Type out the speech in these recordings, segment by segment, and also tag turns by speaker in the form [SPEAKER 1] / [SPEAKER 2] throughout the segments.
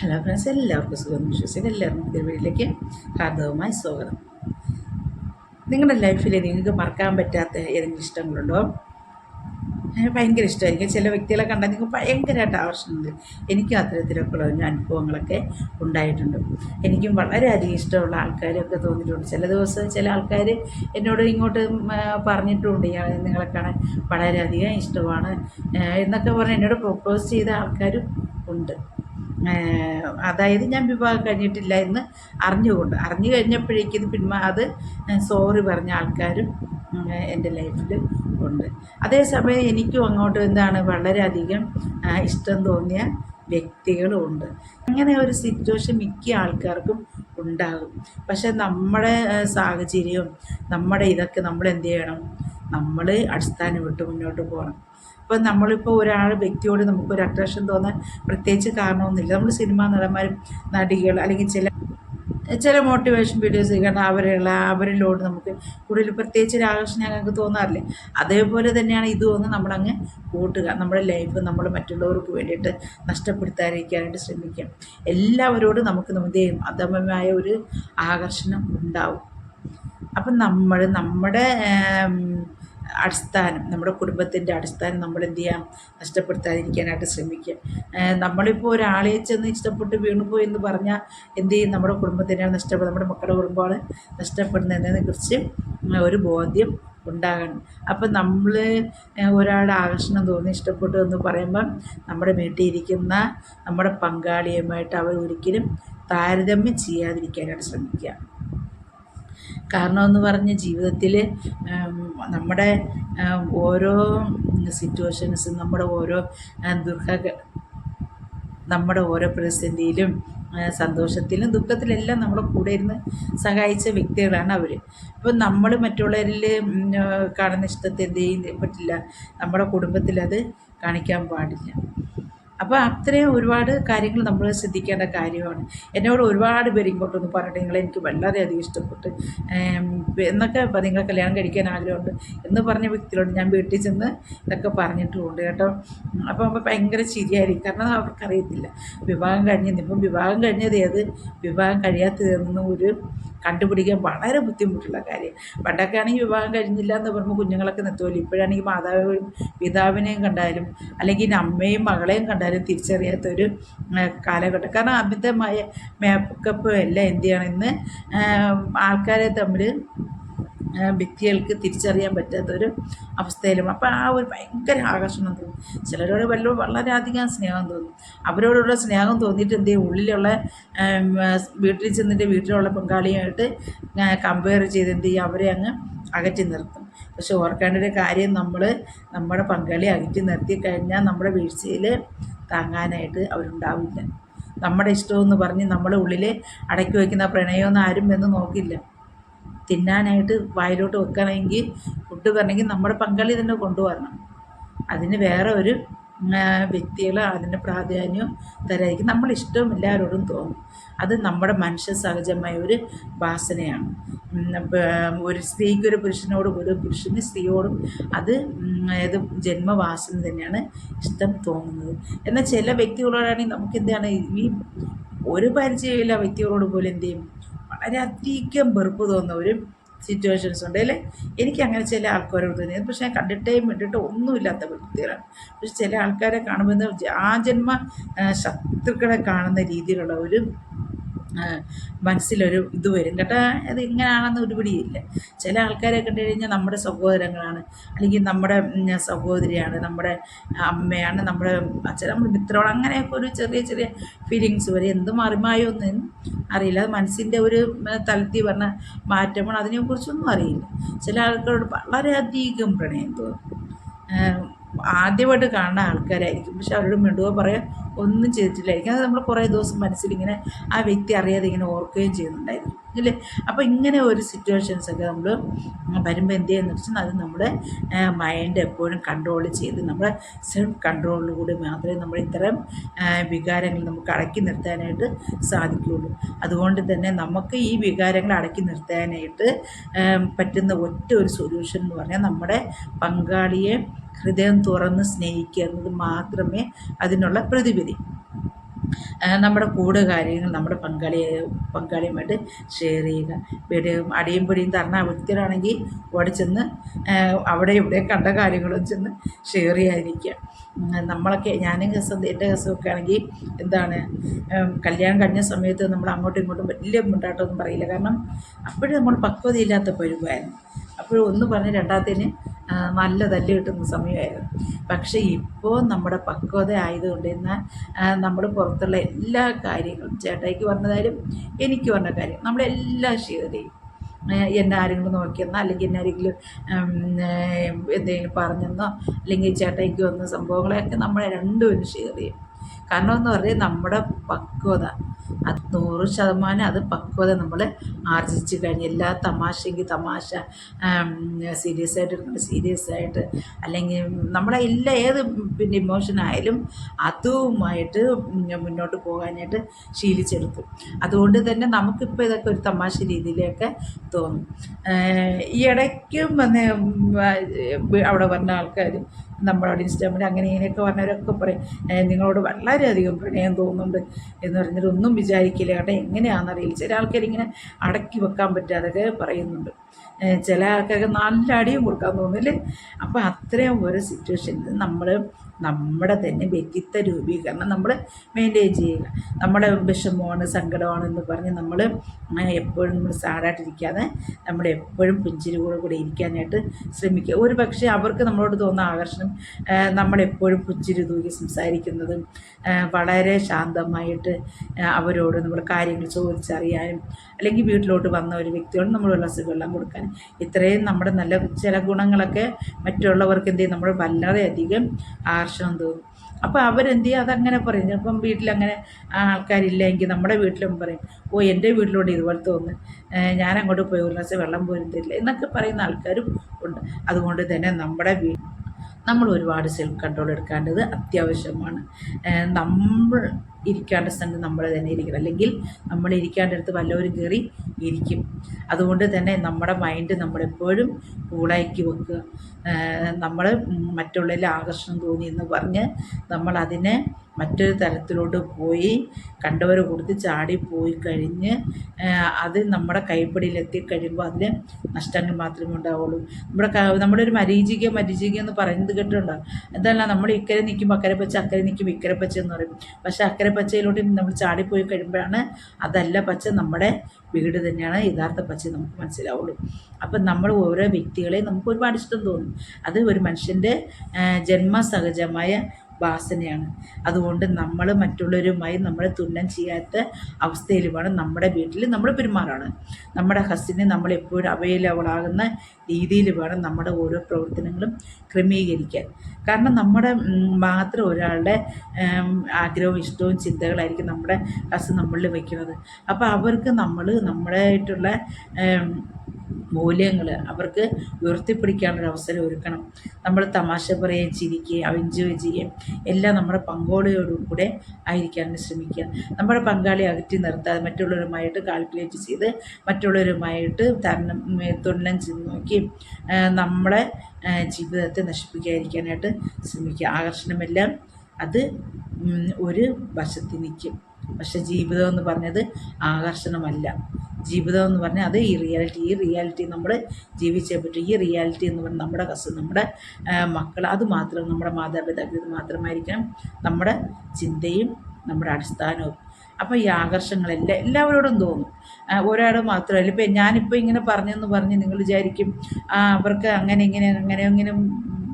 [SPEAKER 1] Hello friends എല്ലാവർക്കും സുഖം. വിശ്വസിക്കുന്നു എല്ലാവർക്കും പുതിയ വീട്ടിലേക്ക് ഹാർദവമായി സ്വാഗതം. നിങ്ങളുടെ ലൈഫിൽ നിങ്ങൾക്ക് മറക്കാൻ പറ്റാത്ത ഏതെങ്കിലും ഇഷ്ടങ്ങളുണ്ടോ? ഭയങ്കര ഇഷ്ടമായിരിക്കും. ചില വ്യക്തികളെ കണ്ടാൽ നിങ്ങൾക്ക് ഭയങ്കരമായിട്ട് ആവശ്യമുണ്ട് എനിക്കും അത്തരത്തിലൊക്കെയുള്ള അനുഭവങ്ങളൊക്കെ ഉണ്ടായിട്ടുണ്ട്. എനിക്കും വളരെയധികം ഇഷ്ടമുള്ള ആൾക്കാരൊക്കെ തോന്നിയിട്ടുണ്ട്. ചില ദിവസം ചില ആൾക്കാർ എന്നോട് ഇങ്ങോട്ട് പറഞ്ഞിട്ടുമുണ്ട് "ഇയാളെ നിങ്ങളെ കാണാൻ വളരെയധികം ഇഷ്ടമാണ് എന്നൊക്കെ പറഞ്ഞ് എന്നോട് പ്രൊപ്പോസ് ചെയ്ത ആൾക്കാരും ഉണ്ട്. അതായത് ഞാൻ വിവാഹം കഴിഞ്ഞിട്ടില്ല എന്ന് അറിഞ്ഞുകൊണ്ട്. അറിഞ്ഞു കഴിഞ്ഞപ്പോഴേക്കും പിന്മാ അത് സോറി പറഞ്ഞ ആൾക്കാരും എന്റെ ലൈഫിൽ ഉണ്ട്. അതേസമയം എനിക്കും അങ്ങോട്ട് എന്താണ് വളരെയധികം ഇഷ്ടം തോന്നിയ വ്യക്തികളും ഉണ്ട്. അങ്ങനെ ഒരു സിറ്റുവേഷൻ മിക്ക ആൾക്കാർക്കും ഉണ്ടാകും. പക്ഷെ നമ്മുടെ സാഹചര്യവും നമ്മുടെ ഇതൊക്കെ നമ്മൾ എന്ത് ചെയ്യണം? നമ്മൾ അടിസ്ഥാനം വിട്ട് മുന്നോട്ട് പോകണം. ഇപ്പം നമ്മളിപ്പോൾ ഒരാൾ വ്യക്തിയോട് നമുക്കൊരു അട്രാക്ഷൻ തോന്നാൻ പ്രത്യേകിച്ച് കാരണമൊന്നുമില്ല. നമ്മൾ സിനിമാ നടന്മാരും നടികൾ അല്ലെങ്കിൽ ചില ചില മോട്ടിവേഷൻ വീഡിയോസ് കാരണം അവരുള്ള അവരിലോട് നമുക്ക് കൂടുതൽ പ്രത്യേകിച്ച് ഒരു ആകർഷണം ഞങ്ങൾക്ക് തോന്നാറില്ലേ. അതേപോലെ തന്നെയാണ് ഇത് ഒന്ന് നമ്മളങ്ങ് കൂട്ടുക. നമ്മുടെ ലൈഫ് നമ്മൾ മറ്റുള്ളവർക്ക് വേണ്ടിയിട്ട് നഷ്ടപ്പെടുത്താതിരിക്കാനായിട്ട് ശ്രമിക്കുക. എല്ലാവരോടും നമുക്ക് നമ്മുടെയും അധമമായ ഒരു ആകർഷണം ഉണ്ടാവും. അപ്പം നമ്മൾ നമ്മുടെ അടിസ്ഥാനം നമ്മുടെ കുടുംബത്തിന്റെ അടിസ്ഥാനം നമ്മൾ എന്ത് ചെയ്യാം? നഷ്ടപ്പെടുത്താതിരിക്കാനായിട്ട് ശ്രമിക്കുക. നമ്മളിപ്പോൾ ഒരാളെ ചെന്ന് ഇഷ്ടപ്പെട്ട് വീണുപോയി എന്ന് പറഞ്ഞാൽ എന്ത് ചെയ്യും? നമ്മുടെ കുടുംബത്തിനാണ് നഷ്ടപ്പെടുന്നത് നമ്മുടെ മക്കളുടെ കുടുംബമാണ് നഷ്ടപ്പെടുന്നതിനെക്കുറിച്ച് ഒരു ബോധ്യം ഉണ്ടാകണം. അപ്പം നമ്മൾ ഒരാളുടെ ആകർഷണം തോന്നി ഇഷ്ടപ്പെട്ടു എന്ന് പറയുമ്പം നമ്മുടെ വീട്ടിൽ ഇരിക്കുന്ന നമ്മുടെ പങ്കാളിയുമായിട്ട് അവർ ഒരിക്കലും താരതമ്യം ചെയ്യാതിരിക്കാനായിട്ട് ശ്രമിക്കുക. കാരണം പറഞ്ഞ് ജീവിതത്തിൽ നമ്മുടെ ഓരോ സിറ്റുവേഷൻസും നമ്മുടെ ഓരോ ദുഃഖ നമ്മുടെ ഓരോ പ്രതിസന്ധിയിലും സന്തോഷത്തിലും ദുഃഖത്തിലെല്ലാം നമ്മുടെ കൂടെ ഇരുന്ന് സഹായിച്ച വ്യക്തികളാണ് അവർ ഇപ്പം നമ്മൾ മറ്റുള്ളവരിൽ കാണുന്ന ഇഷ്ടത്തെ എന്ത് ചെയ്യാൻ പറ്റില്ല. നമ്മുടെ കുടുംബത്തിലത് കാണിക്കാൻ പാടില്ല. അപ്പോൾ അത്രയും ഒരുപാട് കാര്യങ്ങൾ നമ്മൾ ശ്രദ്ധിക്കേണ്ട കാര്യമാണ്. എന്നോട് ഒരുപാട് പേര് ഇങ്ങോട്ടൊന്ന് പറഞ്ഞിട്ട് നിങ്ങൾ എനിക്ക് വളരെയധികം ഇഷ്ടപ്പെട്ട്. എന്നൊക്കെ നിങ്ങൾ കല്യാണം കഴിക്കാൻ ആഗ്രഹമുണ്ട് എന്ന് പറഞ്ഞ വ്യക്തികളോട് ഞാൻ വീട്ടിൽ ചെന്ന് ഇതൊക്കെ പറഞ്ഞിട്ടുമുണ്ട് കേട്ടോ. അപ്പോൾ അപ്പോൾ ഭയങ്കര ചിരിയായിരിക്കും. കാരണം അവർക്കറിയത്തില്ല. വിവാഹം കഴിഞ്ഞത് ഇപ്പം വിവാഹം കഴിഞ്ഞത് ഏത്? വിവാഹം കഴിയാത്തതെന്നും ഒരു കണ്ടുപിടിക്കാൻ വളരെ ബുദ്ധിമുട്ടുള്ള കാര്യം. പണ്ടൊക്കെ ആണെങ്കിൽ വിവാഹം കഴിഞ്ഞില്ല എന്ന് പറയുമ്പോൾ കുഞ്ഞുങ്ങളൊക്കെ നിർത്തുമല്ലോ ഇപ്പോഴാണെങ്കിൽ മാതാവിനെയും പിതാവിനെയും കണ്ടാലും അല്ലെങ്കിൽ അമ്മയും മകളെയും കണ്ടാലും തിരിച്ചറിയാത്തൊരു കാലഘട്ടം. കാരണം അമിതമായ മേക്കപ്പ് എല്ലാം എന്ത് ചെയ്യണം? ഇന്ന് ആൾക്കാരെ തമ്മിൽ വ്യക്തികൾക്ക് തിരിച്ചറിയാൻ പറ്റാത്തൊരു അവസ്ഥയിലും. അപ്പോൾ ആ ഒരു ഭയങ്കര ആകർഷണം തോന്നും. ചിലരോട് വല്ല വളരെയധികം സ്നേഹം തോന്നും. അവരോടുള്ള സ്നേഹം തോന്നിയിട്ട് എന്തേ ഉള്ളിലുള്ള വീട്ടിൽ ചെന്നിട്ട് വീട്ടിലുള്ള പങ്കാളിയായിട്ട് കമ്പയർ ചെയ്ത് എന്ത് ചെയ്യും? അവരെ അങ്ങ് അകറ്റി നിർത്തും. പക്ഷെ ഓർക്കേണ്ട ഒരു കാര്യം നമ്മൾ നമ്മുടെ പങ്കാളി അകറ്റി നിർത്തി കഴിഞ്ഞാൽ നമ്മുടെ വീഴ്ചയിൽ താങ്ങാനായിട്ട് അവരുണ്ടാവില്ല. നമ്മുടെ ഇഷ്ടമെന്ന് പറഞ്ഞ് നമ്മുടെ ഉള്ളിൽ അടക്കി വയ്ക്കുന്ന പ്രണയമൊന്നും ആരും എന്ന് നോക്കില്ല. തിന്നാനായിട്ട് വായിലോട്ട് വെക്കണമെങ്കിൽ ഫുഡ് വരണമെങ്കിൽ നമ്മുടെ പങ്കാളി തന്നെ കൊണ്ടുവരണം. അതിന് വേറെ ഒരു വ്യക്തികൾ അതിന്റെ പ്രാധാന്യം തരായിരിക്കും നമ്മൾ ഇഷ്ടവും എല്ലാവരോടും തോന്നും. അത് നമ്മുടെ മനുഷ്യ സഹജമായ ഒരു വാസനയാണ്. ഒരു സ്ത്രീക്ക് ഒരു പുരുഷനോടും ഒരു പുരുഷന് സ്ത്രീയോടും അത് ഏത് ജന്മവാസന തന്നെയാണ് ഇഷ്ടം തോന്നുന്നത്. എന്നാൽ ചില വ്യക്തികളോടാണെങ്കിൽ നമുക്ക് എന്താണ് ഈ ഒരു പരിചയമില്ല വ്യക്തികളോട് പോലും എന്ത് ചെയ്യും? വളരെയധികം വെറുപ്പ് തോന്നുന്ന ഒരു സിറ്റുവേഷൻസ് ഉണ്ട്. അല്ലേ? എനിക്ക് അങ്ങനെ ചില ആൾക്കാരോട് തോന്നിയത്. പക്ഷേ ഞാൻ കണ്ടിട്ടേയും വിട്ടിട്ട് ഒന്നുമില്ലാത്ത വ്യക്തികളാണ്. പക്ഷെ ചില ആൾക്കാരെ കാണുമ്പോൾ ആ ജന്മ ശത്രുക്കളെ കാണുന്ന രീതിയിലുള്ള ഒരു ആ, മനസ്സിലൊരു ഇത് വരും. കേട്ടോ അത് ഇങ്ങനെയാണെന്ന് ഒരു പിടിയില്ല. ചില ആൾക്കാരെ കണ്ടു കഴിഞ്ഞാൽ നമ്മുടെ സഹോദരങ്ങളാണ്. അല്ലെങ്കിൽ നമ്മുടെ സഹോദരിയാണ് നമ്മുടെ അമ്മയാണ് നമ്മുടെ അച്ഛൻ നമ്മുടെ മിത്രമാണ്. അങ്ങനെയൊക്കെ ഒരു ചെറിയ ചെറിയ ഫീലിങ്സ് വരെ എന്ത് മറിമായൊന്നും അറിയില്ല. അത് മനസ്സിന്റെ ഒരു തലത്തിൽ പറഞ്ഞ മാറ്റമാണ്. അതിനെക്കുറിച്ചൊന്നും അറിയില്ല. ചില ആൾക്കാരോട് വളരെയധികം പ്രണയം തോന്നും. ആദ്യമായിട്ട് കാണുന്ന ആൾക്കാരായിരിക്കും. പക്ഷെ അവരോട് മിണ്ടുക പറയാൻ ഒന്നും ചെയ്തിട്ടില്ലായിരിക്കും. അത് നമ്മൾ കുറേ ദിവസം മനസ്സിലിങ്ങനെ ആ വ്യക്തി അറിയാതെ ഇങ്ങനെ ഓർക്കുകയും ചെയ്യുന്നുണ്ടായിരുന്നു. ഇല്ലേ അപ്പോൾ ഇങ്ങനെ ഒരു സിറ്റുവേഷൻസൊക്കെ നമ്മൾ വരുമ്പോൾ എന്ത് ചെയ്യുന്ന വെച്ചാൽ അത് നമ്മുടെ മൈൻഡ് എപ്പോഴും കൺട്രോൾ ചെയ്ത് നമ്മുടെ സെൽഫ് കൺട്രോളിലൂടെ മാത്രമേ നമ്മൾ ഇത്തരം വികാരങ്ങൾ നമുക്ക് അടക്കി നിർത്താനായിട്ട് സാധിക്കുകയുള്ളൂ. അതുകൊണ്ട് തന്നെ നമുക്ക് ഈ വികാരങ്ങൾ അടക്കി നിർത്താനായിട്ട് പറ്റുന്ന ഒറ്റ ഒരു സൊല്യൂഷൻ എന്ന് പറഞ്ഞാൽ നമ്മുടെ പങ്കാളിയെ ഹൃദയം തുറന്ന് സ്നേഹിക്കുക എന്നത് മാത്രമേ അതിനുള്ള പ്രതിവിധി. നമ്മുടെ കൂടെ കാര്യങ്ങൾ നമ്മുടെ പങ്കാളിയെ പങ്കാളിയുമായിട്ട് ഷെയർ ചെയ്യുക. വീഡിയോ അടിയും പൊടിയും തരണ വ്യക്തികളാണെങ്കിൽ ഓടി ചെന്ന് അവിടെ ഇവിടെ കണ്ട കാര്യങ്ങളും ചെന്ന് ഷെയർ ചെയ്യാതിരിക്കുക. നമ്മളൊക്കെ ഞാനും കസം എന്റെ കസമൊക്കെ ആണെങ്കിൽ എന്താണ് കല്യാണം കഴിഞ്ഞ സമയത്ത് നമ്മൾ അങ്ങോട്ടും ഇങ്ങോട്ടും വലിയ മുണ്ടാട്ടമൊന്നും പറയില്ല. കാരണം അപ്പോഴും നമ്മൾ പക്വതയില്ലാത്ത പരുവായിരുന്നു അപ്പോഴും ഒന്ന് പറഞ്ഞ് രണ്ടാമത്തേന് നല്ല തല്ല് കിട്ടുന്ന സമയമായിരുന്നു. പക്ഷേ ഇപ്പോൾ നമ്മുടെ പക്വത ആയതുകൊണ്ട് എന്നാൽ നമ്മൾ പുറത്തുള്ള എല്ലാ കാര്യങ്ങളും ചേട്ടായിക്ക് പറഞ്ഞതായാലും എനിക്ക് പറഞ്ഞ കാര്യം നമ്മളെല്ലാം ഷെയർ ചെയ്യും എന്നെ ആരെങ്കിലും നോക്കിയെന്നോ അല്ലെങ്കിൽ എന്നെ ആരെങ്കിലും എന്തെങ്കിലും പറഞ്ഞെന്നോ അല്ലെങ്കിൽ ചേട്ടായിക്ക് വന്ന സംഭവങ്ങളെയൊക്കെ നമ്മളെ രണ്ടുപേരും ഷെയർ ചെയ്യും കാരണം എന്ന് പറഞ്ഞാൽ നമ്മുടെ പക്വത അത് നൂറ് ശതമാനം അത് പക്വത നമ്മൾ ആർജിച്ച് കഴിഞ്ഞ് എല്ലാ തമാശയെങ്കിൽ തമാശ സീരിയസ് ആയിട്ട് സീരിയസ് ആയിട്ട് അല്ലെങ്കിൽ നമ്മളെ എല്ലാ ഏത് പിന്നെ ഇമോഷനായാലും അതുമായിട്ട് മുന്നോട്ട് പോകാനായിട്ട് ശീലിച്ചെടുത്തു അതുകൊണ്ട് തന്നെ നമുക്കിപ്പോൾ ഇതൊക്കെ ഒരു തമാശ രീതിയിലൊക്കെ തോന്നും. ഈ ഇടയ്ക്കും വന്ന് അവിടെ വന്ന ആൾക്കാർ നമ്മളോട് ഇൻസ്റ്റാഗ്രാമിൽ അങ്ങനെ ഇങ്ങനെയൊക്കെ പറഞ്ഞവരൊക്കെ പറയും. "ഏഹ് നിങ്ങളോട് വളരെയധികം പ്രണയം തോന്നുന്നുണ്ട് എന്ന് പറഞ്ഞിട്ട് ഒന്നും വിചാരിക്കില്ല കേട്ടോ. എങ്ങനെയാണെന്നറിയില്ല. ചില ആൾക്കാരിങ്ങനെ അടക്കി വെക്കാൻ പറ്റാതൊക്കെ പറയുന്നുണ്ട്. ചില ആൾക്കാർക്ക് നല്ല അടിയും കൊടുക്കാൻ തോന്നില്ലേ അപ്പോൾ അത്രയും ഒരു സിറ്റുവേഷനിൽ നമ്മൾ നമ്മുടെ തന്നെ വ്യക്തിത്വ രൂപീകരണം നമ്മൾ മെയിന്റെയിൻ ചെയ്യുക. നമ്മുടെ വിഷമമാണ് സങ്കടമാണ് എന്ന് പറഞ്ഞ് നമ്മൾ എപ്പോഴും നമ്മൾ സാഡായിട്ടിരിക്കാതെ നമ്മൾ എപ്പോഴും പുഞ്ചിരി കൂടെ ഇരിക്കാനായിട്ട് ശ്രമിക്കുക. ഒരു പക്ഷേ അവർക്ക് നമ്മളോട് തോന്നുന്ന ആകർഷണം നമ്മളെപ്പോഴും പുച്ചിരി തൂക്കി സംസാരിക്കുന്നതും വളരെ ശാന്തമായിട്ട് അവരോട് നമ്മൾ കാര്യങ്ങൾ ചോദിച്ചറിയാനും അല്ലെങ്കിൽ വീട്ടിലോട്ട് വന്ന ഒരു വ്യക്തിയോട് നമ്മൾ ഗ്ലാസ് വെള്ളം കൊടുക്കാനും ഇത്രയും നമ്മുടെ നല്ല ചില ഗുണങ്ങളൊക്കെ മറ്റുള്ളവർക്ക് എന്ത് ചെയ്യും? നമ്മൾ വളരെയധികം ആർഷം തോന്നും അപ്പോൾ അവരെന്ത് ചെയ്യും? അതങ്ങനെ പറയും. ചിലപ്പം വീട്ടിലങ്ങനെ ആൾക്കാരില്ലെങ്കിൽ നമ്മുടെ വീട്ടിലും പറയും ഓ എന്റെ വീട്ടിലോട്ട് ഇതുപോലെ തോന്നുന്നു. ഞാൻ അങ്ങോട്ട് പോയി ഒരു ഗ്ലാസ് വെള്ളം പോലും തരില്ല എന്നൊക്കെ പറയുന്ന ആൾക്കാരും ഉണ്ട്. അതുകൊണ്ട് തന്നെ നമ്മുടെ വീ നമ്മൾ ഒരുപാട് സെൽഫ് കൺട്രോൾ എടുക്കേണ്ടത് അത്യാവശ്യമാണ്. നമ്മൾ ഇരിക്കേണ്ട സ്ഥലത്ത് നമ്മൾ തന്നെ ഇരിക്കണം. അല്ലെങ്കിൽ നമ്മൾ ഇരിക്കേണ്ടടുത്ത് വല്ലവരും കയറി ഇരിക്കും. അതുകൊണ്ട് തന്നെ നമ്മുടെ മൈൻഡ് നമ്മളെപ്പോഴും കൂളാക്കി വെക്കുക. നമ്മൾ മറ്റുള്ളതിൽ ആകർഷണം തോന്നി എന്ന് പറഞ്ഞ് നമ്മൾ അതിനെ മറ്റൊരു തരത്തിലോട്ട് പോയി കണ്ടവർ കൊടുത്ത് ചാടി പോയി കഴിഞ്ഞ് അത് നമ്മുടെ കൈപ്പിടിയിൽ കഴിയുമ്പോൾ അതിന് നഷ്ടങ്ങൾ മാത്രമേ ഉണ്ടാവുള്ളൂ. നമ്മുടെ നമ്മുടെ ഒരു മരീചിക മരീചിക എന്ന് പറയുന്നത് കേട്ടിട്ടുണ്ടോ? എന്തല്ല നമ്മൾ ഇക്കരെ നിൽക്കുമ്പോൾ അക്കരെ പച്ച അക്കരെ നിൽക്കുമ്പോൾ ഇക്കരെ പച്ച എന്ന് പറയും. പക്ഷേ അക്കരെ പച്ചയിലോട്ട് നമ്മൾ ചാടിപ്പോയി കഴിയുമ്പോഴാണ് അതല്ല പച്ച നമ്മുടെ വീട് തന്നെയാണ്. യഥാർത്ഥ പച്ച നമുക്ക് മനസ്സിലാവുള്ളൂ. അപ്പം നമ്മൾ ഓരോ വ്യക്തികളെയും നമുക്ക് ഒരുപാട് ഇഷ്ടം തോന്നും. അത് ഒരു മനുഷ്യന്റെ ജന്മസഹജമായ വാസനയാണ്. അതുകൊണ്ട് നമ്മൾ മറ്റുള്ളവരുമായി നമ്മൾ തുന്നം ചെയ്യാത്ത അവസ്ഥയിൽ വേണം നമ്മുടെ വീട്ടിൽ നമ്മൾ പെരുമാറാണ്. നമ്മുടെ ഹസ്സിനെ നമ്മൾ എപ്പോഴും അവൈലബിളാകുന്ന രീതിയിൽ വേണം നമ്മുടെ ഓരോ പ്രവർത്തനങ്ങളും ക്രമീകരിക്കാൻ. കാരണം നമ്മുടെ മാത്രം ഒരാളുടെ ആഗ്രഹവും ഇഷ്ടവും ചിന്തകളായിരിക്കും നമ്മുടെ ഹസ് നമ്മളിൽ വയ്ക്കുന്നത് അപ്പോൾ അവർക്ക് നമ്മൾ നമ്മളായിട്ടുള്ള മൂല്യങ്ങൾ അവർക്ക് ഉയർത്തിപ്പിടിക്കാനൊരു അവസരം ഒരുക്കണം. നമ്മൾ തമാശ പറയുകയും ചിരിക്കുകയും എൻജോയ് ചെയ്യുകയും എല്ലാം നമ്മുടെ പങ്കാളിയോടും കൂടെ ആയിരിക്കാൻ ശ്രമിക്കുക. നമ്മുടെ പങ്കാളി അകറ്റി നിർത്താതെ മറ്റുള്ളവരുമായിട്ട് കാൽക്കുലേറ്റ് ചെയ്ത് മറ്റുള്ളവരുമായിട്ട് തരണം തുന്നം ചെയ്ത് നോക്കി നമ്മളെ ജീവിതത്തെ നശിപ്പിക്കാതിരിക്കാനായിട്ട് ശ്രമിക്കുക. ആകർഷണമെല്ലാം അത് ഒരു വശത്ത് നിൽക്കും. പക്ഷെ ജീവിതം എന്ന് പറഞ്ഞത് ആകർഷണമല്ല. ജീവിതം എന്ന് പറഞ്ഞാൽ അത് ഈ റിയാലിറ്റി ഈ റിയാലിറ്റി നമ്മൾ ജീവിച്ചേ പറ്റൂ. ഈ റിയാലിറ്റി എന്ന് പറഞ്ഞാൽ നമ്മുടെ കസ് നമ്മുടെ മക്കൾ അത് മാത്രം നമ്മുടെ മാതാപിതാക്കൾ ഇത് മാത്രമായിരിക്കണം. നമ്മുടെ ചിന്തയും നമ്മുടെ അടിസ്ഥാനവും. അപ്പോൾ ഈ ആകർഷങ്ങളെല്ലാം എല്ലാവരോടും തോന്നും. ആ, ഒരാൾ മാത്രമല്ല. ഇപ്പം ഞാനിപ്പോൾ ഇങ്ങനെ പറഞ്ഞെന്ന് പറഞ്ഞ് നിങ്ങൾ വിചാരിക്കും അവർക്ക് അങ്ങനെ ഇങ്ങനെ അങ്ങനെ ഇങ്ങനെ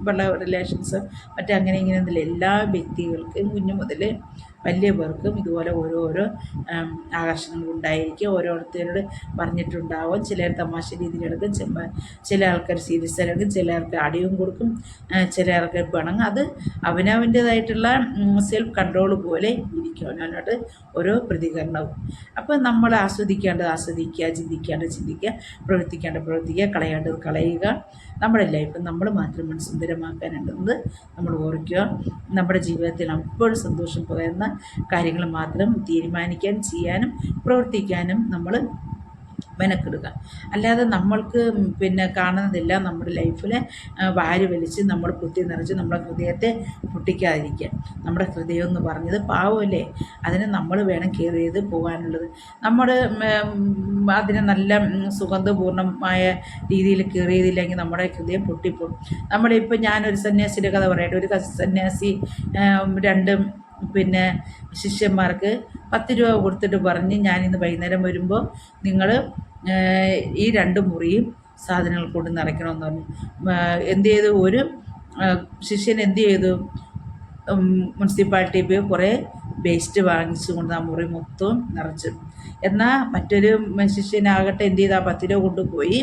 [SPEAKER 1] ഉള്ള റിലേഷൻസ് മറ്റേ അങ്ങനെ ഇങ്ങനെ ഒന്നുമില്ല. എല്ലാ വ്യക്തികൾക്കും കുഞ്ഞു മുതൽ വലിയ പേർക്കും ഇതുപോലെ ഓരോരോ ആകർഷണങ്ങൾ ഉണ്ടായിരിക്കും. ഓരോരുത്തരോട് പറഞ്ഞിട്ടുണ്ടാവും. ചിലർ തമാശ രീതിയിലെടുക്കും ചില ആൾക്കാർ സീരിയസ് ആയിരിക്കും. ചിലർക്ക് അടിയും കൊടുക്കും. ചില പണം അത് അവനവന്റേതായിട്ടുള്ള സെൽഫ് കൺട്രോൾ പോലെ ഇരിക്കും. അവനവനോട് ഓരോ പ്രതികരണവും. അപ്പോൾ നമ്മൾ ആസ്വദിക്കേണ്ടത് ആസ്വദിക്കുക ചിന്തിക്കേണ്ടത് ചിന്തിക്കുക പ്രവർത്തിക്കേണ്ടത് പ്രവർത്തിക്കുക കളയേണ്ടത് കളയുക. നമ്മുടെ ലൈഫ് നമ്മൾ മാത്രം സുന്ദരമാക്കാനുണ്ടെന്ന് നമ്മൾ ഓർക്കുക. നമ്മുടെ ജീവിതത്തിൽ അപ്പോഴും സന്തോഷം പകരുന്ന കാര്യങ്ങൾ മാത്രം തീരുമാനിക്കാൻ ചെയ്യാനും പ്രവർത്തിക്കാനും നമ്മൾ മെനക്കെടുക. അല്ലാതെ നമ്മൾക്ക് പിന്നെ കാണുന്നതെല്ലാം നമ്മുടെ ലൈഫിൽ വാരി വലിച്ച് നമ്മൾ കുത്തി നിറച്ച് നമ്മുടെ ഹൃദയത്തെ പൊട്ടിക്കാതിരിക്കുക. നമ്മുടെ ഹൃദയം എന്ന് പറഞ്ഞത് പാവമല്ലേ? അതിന് നമ്മൾ വേണം കെയർ ചെയ്ത് പോകാനുള്ളത്. നമ്മൾ അതിനെ നല്ല സുഗന്ധപൂർണമായ രീതിയിൽ കെയർ ചെയ്തില്ലെങ്കിൽ നമ്മുടെ ഹൃദയം പൊട്ടിപ്പോകും. നമ്മളിപ്പോൾ ഞാനൊരു സന്യാസിയുടെ കഥ പറയട്ടെ ഒരു സന്യാസി രണ്ട് പിന്നെ ശിഷ്യന്മാർക്ക് പത്ത് രൂപ കൊടുത്തിട്ട് പറഞ്ഞ് ഞാനിന്ന് വൈകുന്നേരം വരുമ്പോൾ നിങ്ങൾ ഈ രണ്ട് മുറിയും സാധനങ്ങൾ കൊണ്ട് നിറയ്ക്കണമെന്ന് പറഞ്ഞു. എന്ത് ചെയ്തു? ഒരു ശിഷ്യൻ എന്ത് ചെയ്തു? മുനിസിപ്പാലിറ്റി പോയി കുറേ വേസ്റ്റ് വാങ്ങിച്ചു കൊണ്ട് ആ മുറി മൊത്തവും നിറച്ചു. എന്നാൽ മറ്റൊരു ശിഷ്യനാകട്ടെ എന്ത് ചെയ്താൽ പത്ത് രൂപ കൊണ്ടുപോയി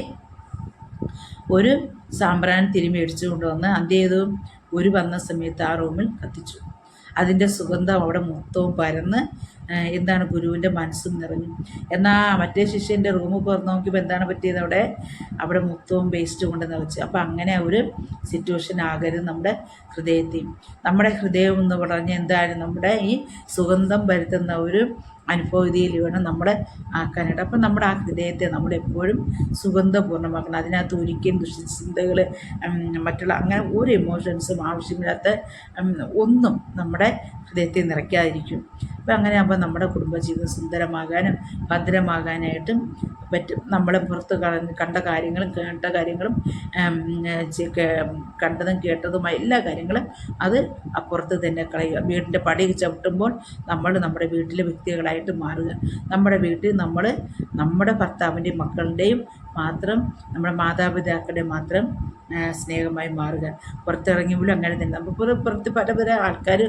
[SPEAKER 1] ഒരു സാമ്പ്രാൻ തിരുമ്മി അടിച്ചു കൊണ്ടുവന്ന് എന്ത് ചെയ്തു? ഒരു വന്ന സമയത്ത് ആ റൂമിൽ കത്തിച്ചു. അതിന്റെ സുഗന്ധം അവിടെ മൊത്തവും പരന്ന് എന്താണ് ഗുരുവിന്റെ മനസ്സും നിറഞ്ഞു. എന്നാൽ മറ്റേ ശിഷ്യന്റെ റൂമിൽ പുറത്ത് നോക്കിയപ്പോൾ എന്താണ് പറ്റിയത് അവിടെ? അവിടെ മൊത്തവും വേസ്റ്റ് കൊണ്ട് നിറച്ച് അപ്പോൾ അങ്ങനെ ഒരു സിറ്റുവേഷൻ ആകരുത് നമ്മുടെ ഹൃദയത്തെയും നമ്മുടെ ഹൃദയം എന്ന് പറഞ്ഞാൽ എന്തായാലും നമ്മുടെ ഈ സുഗന്ധം പരുത്തുന്ന ഒരു അനുഭവതിയിൽ വേണം നമ്മൾ ആക്കാനായിട്ട്. അപ്പം നമ്മുടെ ആ ഹൃദയത്തെ നമ്മളെപ്പോഴും സുഗന്ധപൂർണമാക്കണം. അതിനകത്ത് ഒരിക്കലും ദുഷ്ചിന്തകൾ മറ്റുള്ള അങ്ങനെ ഒരു ഇമോഷൻസും ആവശ്യമില്ലാത്ത ഒന്നും നമ്മുടെ ഹൃദയത്തെ നിറയ്ക്കാതിരിക്കും. അപ്പം അങ്ങനെ ആകുമ്പോൾ നമ്മുടെ കുടുംബജീവിതം സുന്ദരമാകാനും ഭദ്രമാകാനായിട്ടും പറ്റും. നമ്മളെ പുറത്ത് കണ്ട കാര്യങ്ങളും കേട്ട കാര്യങ്ങളും കണ്ടതും കേട്ടതുമായ എല്ലാ കാര്യങ്ങളും അത് അപ്പുറത്ത് തന്നെ കളയുക. വീടിന്റെ പടി ചവിട്ടുമ്പോൾ നമ്മൾ നമ്മുടെ വീട്ടിലെ വ്യക്തികളായിട്ട് മാറുക. നമ്മുടെ വീട്ടിൽ നമ്മൾ നമ്മുടെ ഭർത്താവിന്റെയും മക്കളുടെയും മാത്രം നമ്മുടെ മാതാപിതാക്കളുടെ മാത്രം സ്നേഹമായി മാറുക. പുറത്തിറങ്ങിയപ്പോഴും അങ്ങനെ തന്നെ. നമുക്ക് പുറത്ത് പല പല ആൾക്കാർ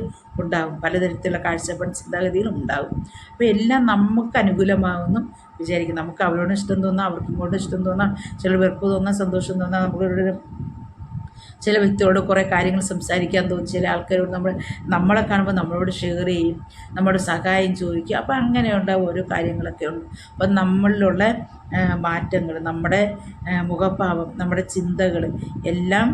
[SPEAKER 1] ഉണ്ടാകും പലതരത്തിലുള്ള കാഴ്ചപ്പാട് ചിന്താഗതികളും ഉണ്ടാകും അപ്പോൾ എല്ലാം നമുക്ക് അനുകൂലമാകുന്നു വിചാരിക്കും. നമുക്ക് അവരോട് ഇഷ്ടം തോന്നാം അവർക്ക് ഇങ്ങോട്ട് ഇഷ്ടം തോന്നാം. ചില വെറുപ്പ് തോന്നാം സന്തോഷം തോന്നാം. നമുക്കൊരു ചില വ്യക്തികളോട് കുറേ കാര്യങ്ങൾ സംസാരിക്കാൻ തോന്നും. ചില ആൾക്കാരോട് നമ്മൾ നമ്മളെ കാണുമ്പോൾ നമ്മളോട് ഷെയർ ചെയ്യും നമ്മളോട് സഹായം ചോദിക്കും. അപ്പോൾ അങ്ങനെ ഓരോ കാര്യങ്ങളൊക്കെ ഉണ്ട്. അപ്പം നമ്മളിലുള്ള മാറ്റങ്ങൾ നമ്മുടെ മുഖഭാവം നമ്മുടെ ചിന്തകൾ എല്ലാം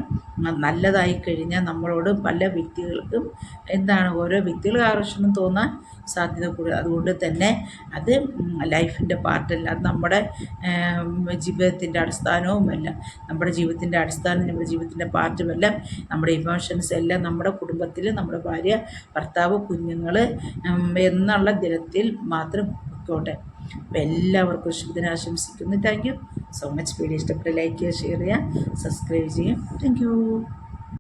[SPEAKER 1] നല്ലതായി കഴിഞ്ഞാൽ നമ്മളോട് പല വ്യക്തികൾക്കും എന്താണ് ഓരോ വ്യക്തികൾ ആകർഷണം തോന്നാൻ സാധ്യത കൂടുതൽ അതുകൊണ്ട് തന്നെ അത് ലൈഫിന്റെ പാർട്ടല്ല. അത് നമ്മുടെ ജീവിതത്തിന്റെ അടിസ്ഥാനവുമല്ല നമ്മുടെ ജീവിതത്തിന്റെ അടിസ്ഥാനം നമ്മുടെ ജീവിതത്തിന്റെ പാർട്ടുമല്ല നമ്മുടെ ഇമോഷൻസ് എല്ലാം നമ്മുടെ കുടുംബത്തിൽ നമ്മുടെ ഭാര്യ ഭർത്താവ് കുഞ്ഞുങ്ങൾ എന്നുള്ള ദിനത്തിൽ മാത്രം പോയിക്കോട്ടെ അപ്പോൾ എല്ലാവർക്കും ശുഭദിനം ആശംസിക്കുന്നു thank you so much video ഇഷ്ടപ്പെട്ട ലൈക്ക് ചെയ്യുക ഷെയർ ചെയ്യുക സബ്സ്ക്രൈബ് ചെയ്യുക. Thank you